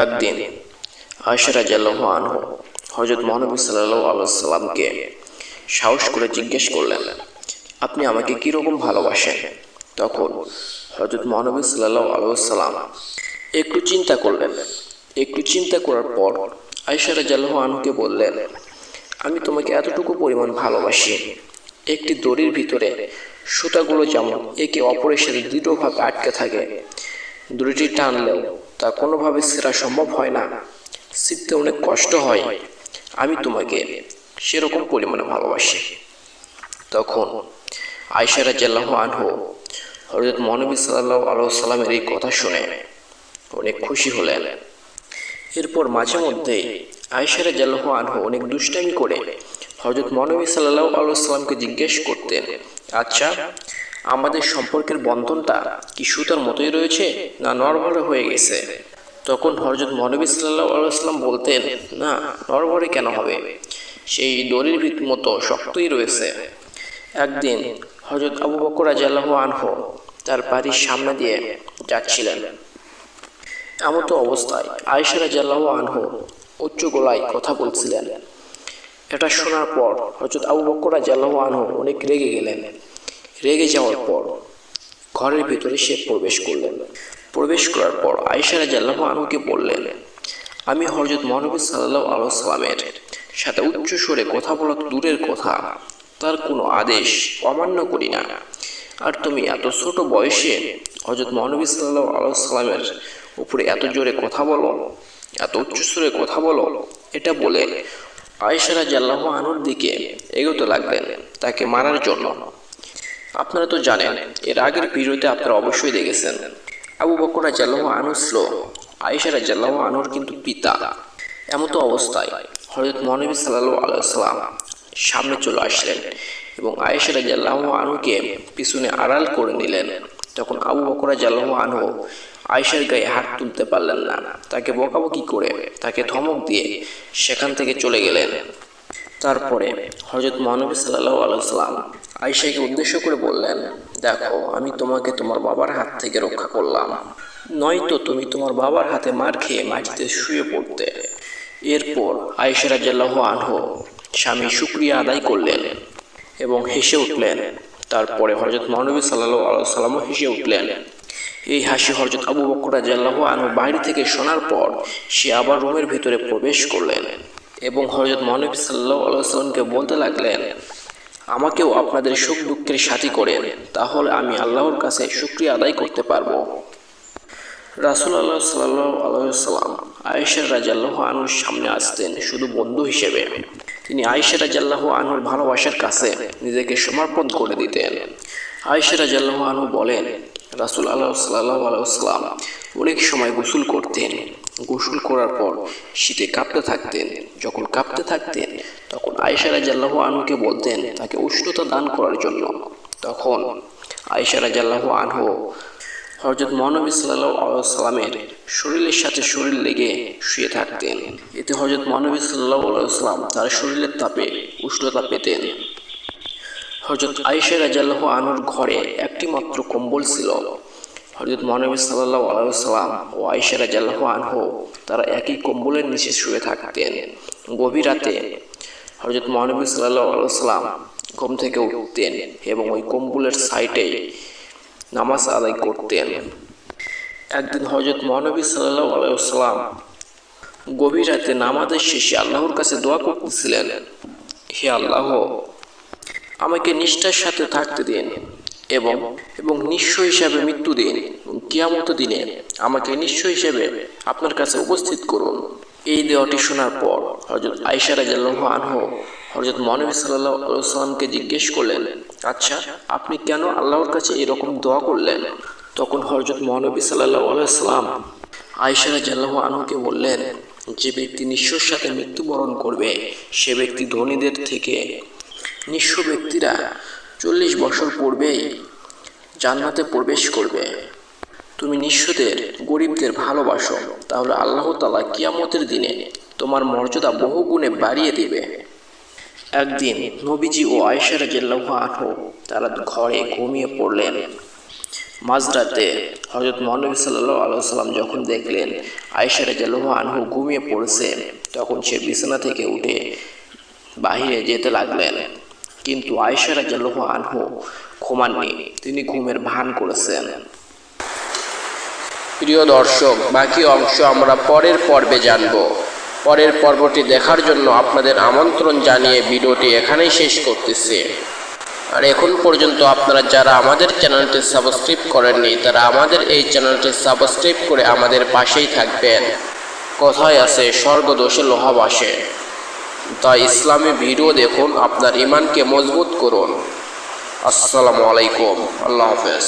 একদিন আয়সারা জাল্লাহ আনহু হজরত মহানবী সাল্লাহ আলাইসাল্লামকে সাহস করে জিজ্ঞেস করলেন, আপনি আমাকে কীরকম ভালোবাসেন? তখন হজরত মহানবী সাল্লাহ আলাইসাল্লাম একটু চিন্তা করলেন। একটু চিন্তা করার পর আয়সারা জাল্লাহ আনহুকে বললেন, আমি তোমাকে এতটুকু পরিমাণ ভালোবাসি। একটি দড়ির ভিতরে সুতাগুলো যেমন একে অপরের সাথে দৃঢ়ভাবে আটকে থাকে, দড়িটি টানলেও তা কোনোভাবে সেরা সম্ভব হয় না। শিখতে অনেক কষ্ট হয়। আমি তোমাকে সেরকম পরিমাণে ভালোবাসি। তখন আয়সারা জাল্লাহ আনহু হজরত মনবী সাল্লাহ আলু সাল্লামের এই কথা শুনে অনেক খুশি হলেন। এরপর মাঝে মধ্যে আয়সারা জাল্লাহ আনহু অনেক দুষ্টামি করে হজরত মনবী সাল্লাহ আলাইসাল্লামকে জিজ্ঞেস করতেন আচ্ছা আমাদের সম্পর্কের বন্ধনটা কি সুতার মতোই রয়েছে না নরভরে হয়ে গেছে? তখন হজরত মনবী সাল্লাহ আলাইসাল্লাম বলতেন, না নরভরে কেন হবে? সেই দড়ির মতো শক্তই রয়েছে। একদিন হজরত আবু বকর রাজাল্লাহ আনহু তার বাড়ির সামনে দিয়ে যাচ্ছিলেন। এমন তো অবস্থায় আয়েশা রাজাল্লাহ আনহু উচ্চ গলায় কথা বলছিলেন। এটা শোনার পর হজরত আবু বকর রাজাল্লাহ আনহু অনেক রেগে গেলেন। রেগে যাওয়ার পর ঘরের ভিতরে সে প্রবেশ করলেন। প্রবেশ করার পর আয়েশা রাজাল্লাহ আনুকে বললেন, আমি হজরত মহানবী সাল্লাহ আলাইসাল্লামের সাথে উচ্চ স্বরে কথা বলা তো দূরের কথা, তার কোনো আদেশ অমান্য করি না। আর তুমি এত ছোট বয়সে হজরত মহানবী সাল্লাহ আলাইসাল্লামের উপরে এত জোরে কথা বলো, এত উচ্চস্বরে কথা বলো, এটা বলে আয়েশারা জাল্লাহ আনুর দিকে এগোতে লাগলেন। তাকে মারার জন্য আপনারা তো জানেন, এর আগের ভিডিওতে আপনারা অবশ্যই দেখেছেন। আবু বকরা জাল্লাহ আনু ছিল জাল্লাহ আনুর কিন্তু পিতা। এমতো অবস্থায় হজরত মহানবী সাল্লাহ আলাইসাল্লাম সামনে চলে আসলেন এবং আয়েশারা জাল্লাহ আনুকে পিছনে আড়াল করে নিলেন। তখন আবু বকরা জাল্লাহ আনু আয়েশার গায়ে হাত তুলতে পারলেন না। তাকে বকাবকি করে তাকে ধমক দিয়ে সেখান থেকে চলে গেলেন। তারপরে হজরত মহানবী সাল্লাহ আলাইসাল্লাম আয়েশাকে উদ্দেশ্য করে বললেন, দেখো, আমি তোমাকে তোমার বাবার হাত থেকে রক্ষা করলাম। নয়তো তুমি তোমার বাবার হাতে মার খেয়ে মাটিতে শুয়ে পড়তে। এরপর আয়েশা রাজাল্লাহ আনহু স্বামী শুক্রিয়া আদায় করলেন এবং হেসে উঠলেন। তারপরে হজরত মহানবী সাল্লাহ আলাইসাল্লামও হেসে উঠলেন। এই হাসি হজরত আবু বকর রাজাল্লাহ আনহু বাইরে থেকে শোনার পর সে আবার রুমের ভিতরে প্রবেশ করলেন এবং হজরত মহানবী সাল্লাহ আলাইসাল্লামকে বলতে লাগলেন আমাকেও আপনাদের সুখ দুঃখের সাথী করেন তাহলে আমি আল্লাহর কাছে শুক্রিয়া আদায় করতে পারব। রাসুল আল্লাহ সাল্লাহ আলাইসাল্লাম আয়েশার রাজাল্লাহ আনুর সামনে আসতেন শুধু বন্ধু হিসেবে। তিনি আয়েশা রাজাল্লাহ আনুর ভালোবাসার কাছে নিজেকে সমর্পণ করে দিতেন। আয়েশা রাজাল্লাহ আনু বলেন রাসুল আল্লাহ সাল্লাহ আলাইসাল্লাম অনেক সময় গোসল করতেন। গোসল করার পর শীতে কাঁপতে থাকতেন। যখন কাঁপতে থাকতেন, তখন আয়েশা রাজাল্লাহ আনুকে বলতেন তাকে উষ্ণতা দান করার জন্য। তখন আয়েশা রাজাল্লাহ আনহু হজরত মহানবী সাল্লাহ সাল্লামের শরীরের সাথে শরীর লেগে শুয়ে থাকতেন। এতে হজরত মহানবী সাল্লাহ সাল্লাম তার শরীরের তাপে উষ্ণতা পেতেন। হজরত আয়েশা রাজাল্লাহ আনুর ঘরে একটি মাত্র কম্বল ছিল। হজরত মহানবী সাল্লাহ আলাইসাল্লাম ও আয়েশা রাজাল্লাহ আনহু তারা একই কম্বলের নিচে শুয়ে থাকতেন। গভীর রাতে হজরত মহানবী সাল্লাহ আলাইসাল্লাম ঘুম থেকে উঠতেন এবং ওই কম্বলের সাইডে নামাজ আদায় করতেন। একদিন হজরত মহানবী সাল্লাহ আলাইসাল্লাম গভীর রাতে নামাজের শেষে আল্লাহর কাছে দোয়া করতেছিলেন, হে আল্লাহ, আমাকে নিষ্ঠার সাথে থাকতে দিন। এবং এবং নিঃস্ব হিসাবে মৃত্যু দিন কিয়ামত দিনে আমাকে নিঃস্ব হিসেবে আপনার কাছে উপস্থিত করুন। এই দেওয়াটি শোনার পর হজরত আয়সা রাজাল্লাহ আনহু হজরত মহানবী সাল্লাহ জিজ্ঞেস করলেন আচ্ছা আপনি কেন আল্লাহর কাছে এরকম দোয়া করলেন? তখন হজরত মহানবী সাল্লাহ আলাইসাল্লাম আয়সা রাজাল্লাহ আনহুকে বললেন, যে ব্যক্তি নিঃস্বর সাথে মৃত্যুবরণ করবে, সে ব্যক্তি ধনীদের থেকে নিঃস্ব ব্যক্তিরা চল্লিশ বছর পূর্বেই জান্নাতে প্রবেশ করবে। তুমি নিঃস্বদের গরিবদের ভালোবাসো। তাহলে আল্লাহ তালা কিয়ামতের দিনে তোমার মর্যাদা বহু গুণে বাড়িয়ে দেবে। একদিন নবীজি ও আয়েশা রাজিয়াল্লাহু আনহু তারা ঘরে ঘুমিয়ে পড়লেন। মাঝরাতে হজরত মহানবী সাল্লাহ আলাইসাল্লাম যখন দেখলেন আয়েশা রাজাল্লাহ আনহু ঘুমিয়ে পড়েছে, তখন সে বিছানা থেকে উঠে বাহিরে যেতে লাগলেন। কিন্তু আয়েশা রাজাল্লাহ আনহু ঘুমাননি। তিনি ঘুমের ভান করেছেন। প্রিয় দর্শক, বাকি অংশ আমরা পরের পর্বে জানব। পরের পর্বটি দেখার জন্য আপনাদের আমন্ত্রণ জানিয়ে ভিডিওটি এখানেই শেষ করতেছি। আর এখন পর্যন্ত আপনারা যারা আমাদের চ্যানেলটি সাবস্ক্রাইব করেননি, তারা আমাদের এই চ্যানেলটি সাবস্ক্রাইব করে আমাদের পাশেই থাকবেন। কথায় আছে, স্বর্গদোষে লোহাবাসে। তাই ইসলামী ভিডিও দেখুন আপনার ইমানকে মজবুত করুন। আসসালামু আলাইকুম। আল্লাহ হাফেজ।